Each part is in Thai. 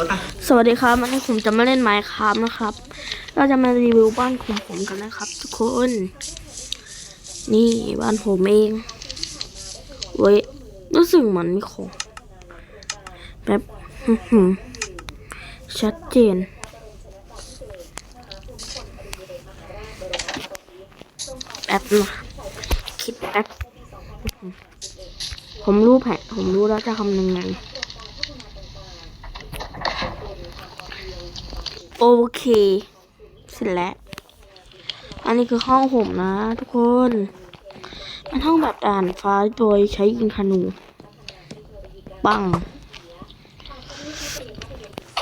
รถอะสวัสดีครับวันนี้ผมจะมาเล่นไมค์ครับนะครับ เราจะมารีวิวบ้านของผมกันนะครับ ทุกคน นี่บ้านผมเองเว้ยรู้สึกเหมือนมีของแบบชัดเจนแป๊บนะคิดแป๊บผมรู้แผนผมรู้แล้วจะทำยังไง โอเคเสร็จแล้ว อันนี้คือห้องผมนะ ทุกคนเป็นห้องแบบด่านฟ้าโดยใช้ยิงธนู ปัง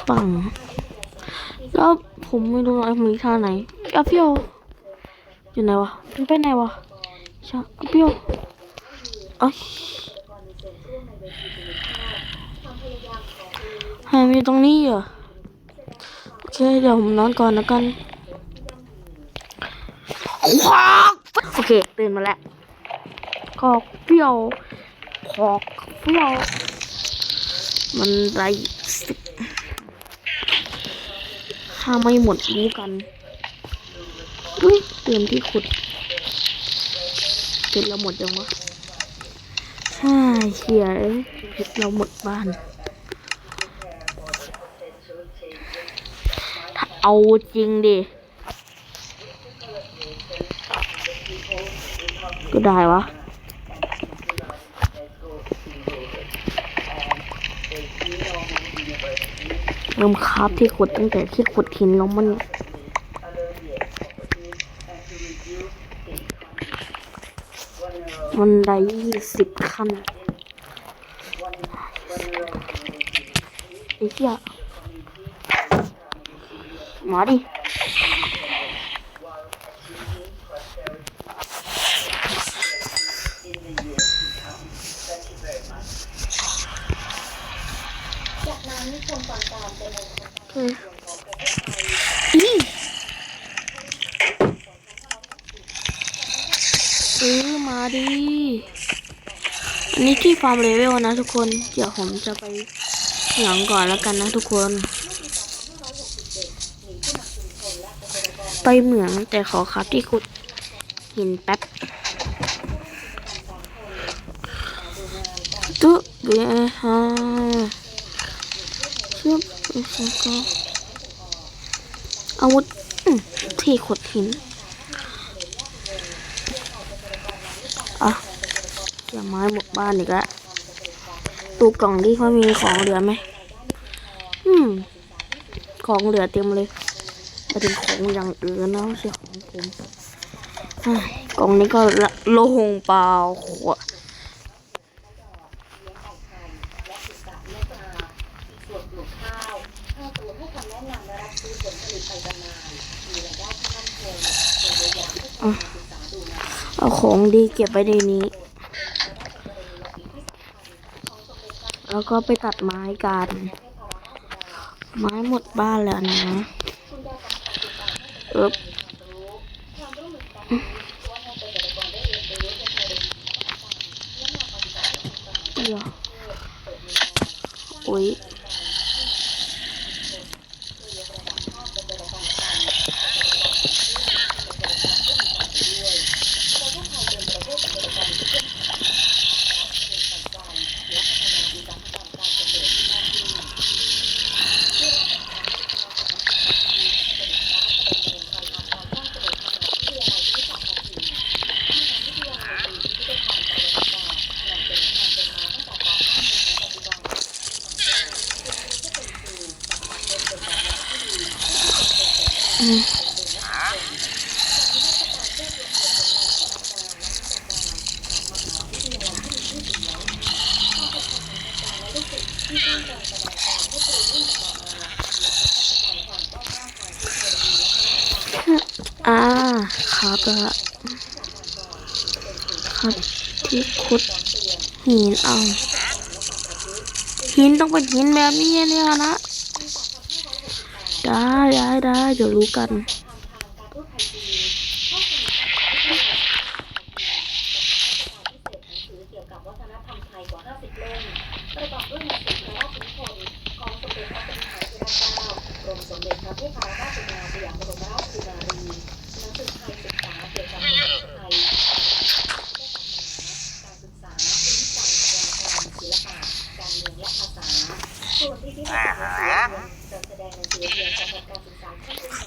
ปัง แล้วผมไม่รู้ว่ามีท่าไหนอาเปียวอยู่ไหนวะมันไปไหนวะชาอาเปียวเอ้ยทำไมมีตรงนี้เหรอ คเดี๋ยวผมนอนก่อนแล้วกันควักโอเคตื่นมาแล้วขอกเปรี้ยวขอกเปรี้ยวมันไรสิถ้าไม่หมดรู้กันอุ้ยเตรียมที่ขุดเพชรเราหมดยังวะใช่เชียร์เพชรเราหมดบ้าน เอาจริงดิ ก็ได้วะ เริ่มคาบที่ขุดตั้งแต่ที่ขุดหินแล้วมันมันได้ยี่สิบขั้นไอ้เหี้ย มาดิอืมอีเออมาดิ อันนี้ที่ฟาร์มเลเวลนะทุกคน เดี๋ยวผมจะไปหลังก่อนแล้วกันนะทุกคน ไปเหมืองแต่ขอครับที่ขุดหินแป๊บตุ๊เบียฮะชื่อก็อาวุธที่ขุดหินอะเกี่ยวไม้หมดบ้านอีกแล้วตูกล่องที่เขามีของเหลือไหมอืม ของเหลือเต็มเลย แต่เป็นของอย่างอื่นนะไม่ใช่ของผมเฮ้กล่องนี้ก็โลหงเปล่าขวดเอาของดีเก็บไว้ในนี้ แล้วก็ไปตัดไม้กัน ไม้หมดบ้านแล้วนะ บโอ้ย อ่าครับละครับที่ขุดหินเอาหินต้องเป็นหินแบบนี้เนี่ยนะ ได้ได้ได้เดี๋ยวรู้กัน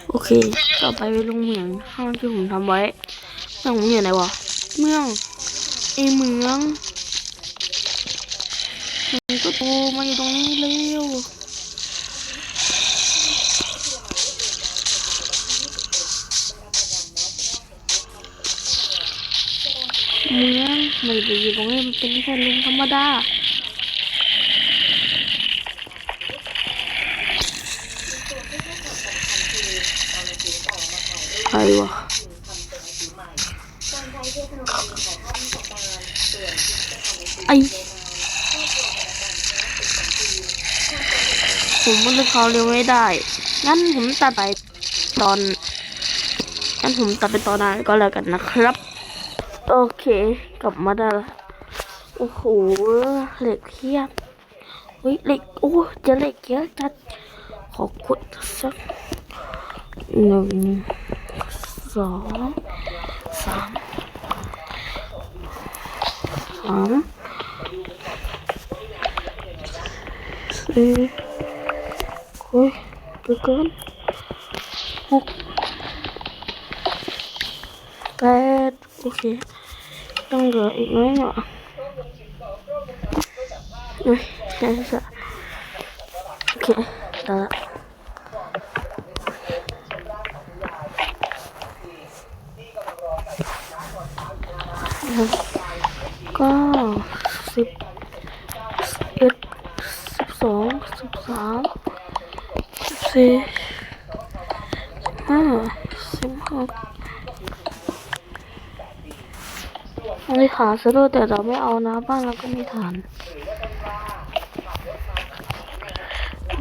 โอเค ต่อไปไปลงเหมืองห้องที่ผมทำไว้เมืองผมอยู่ไหนวะเมืองไอเมืองมันก็โตมาอยู่ตรงนี้เร็วเมืองมันจะอยู่ตรงนี้มันเป็นแค่ลุงธรรมดา ใครวะไอผมมันจะเขาเร็วไม่ได้ งั้นผมตัดไปตอน งั้นผมตัดไปตอนนั้นก็แล้วกันนะครับ โอเค กลับมาได้ละโอ้โห เหล็กเพียบเฮ้ยเหล็ก โอ้เจะเหล็กเยอะจัดขอขุดสักหนึ่ง สองสามสามสี่โอ้ยเกินเกินหกแปดโอเคต้องเหลืออีกน้อยหน่อยเฮ้ยใช่ใช่โอเคได้ละ ก็สิบสิบเอ็ดสิบสองสิบสามสิบสี่สิบห้าสิบหกอันนี้ฐานซะด้วยแต่เราไม่เอานะบ้านเราก็มีฐาน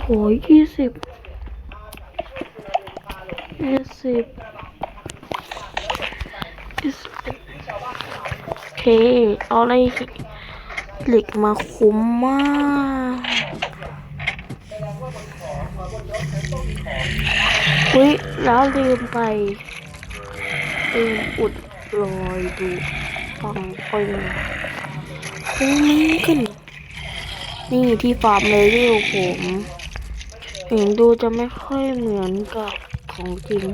โอ้ยยี่สิบยี่สิบยี่สิบ เอ็ดโอเค เอาอะไรเหล็กมาคุ้มมาก อุ้ยแล้วลืมไปลืมอุดรอยดูฟังคอยคุ้มขึ้น นี่ที่ฟาร์มเลยดิวผมเห็นดูจะไม่ค่อยเหมือนกับของจริง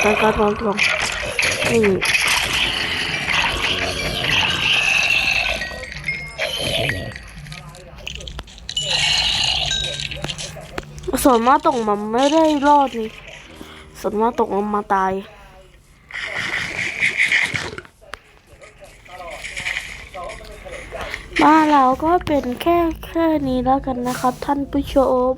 แต่การวางตรงนี่ ส่วนมากตกมันไม่ได้รอดนี่ส่วนมากตกมันมาตาย บ้านเราก็เป็นแค่แค่นี้แล้วกันนะครับ ท่านผู้ชม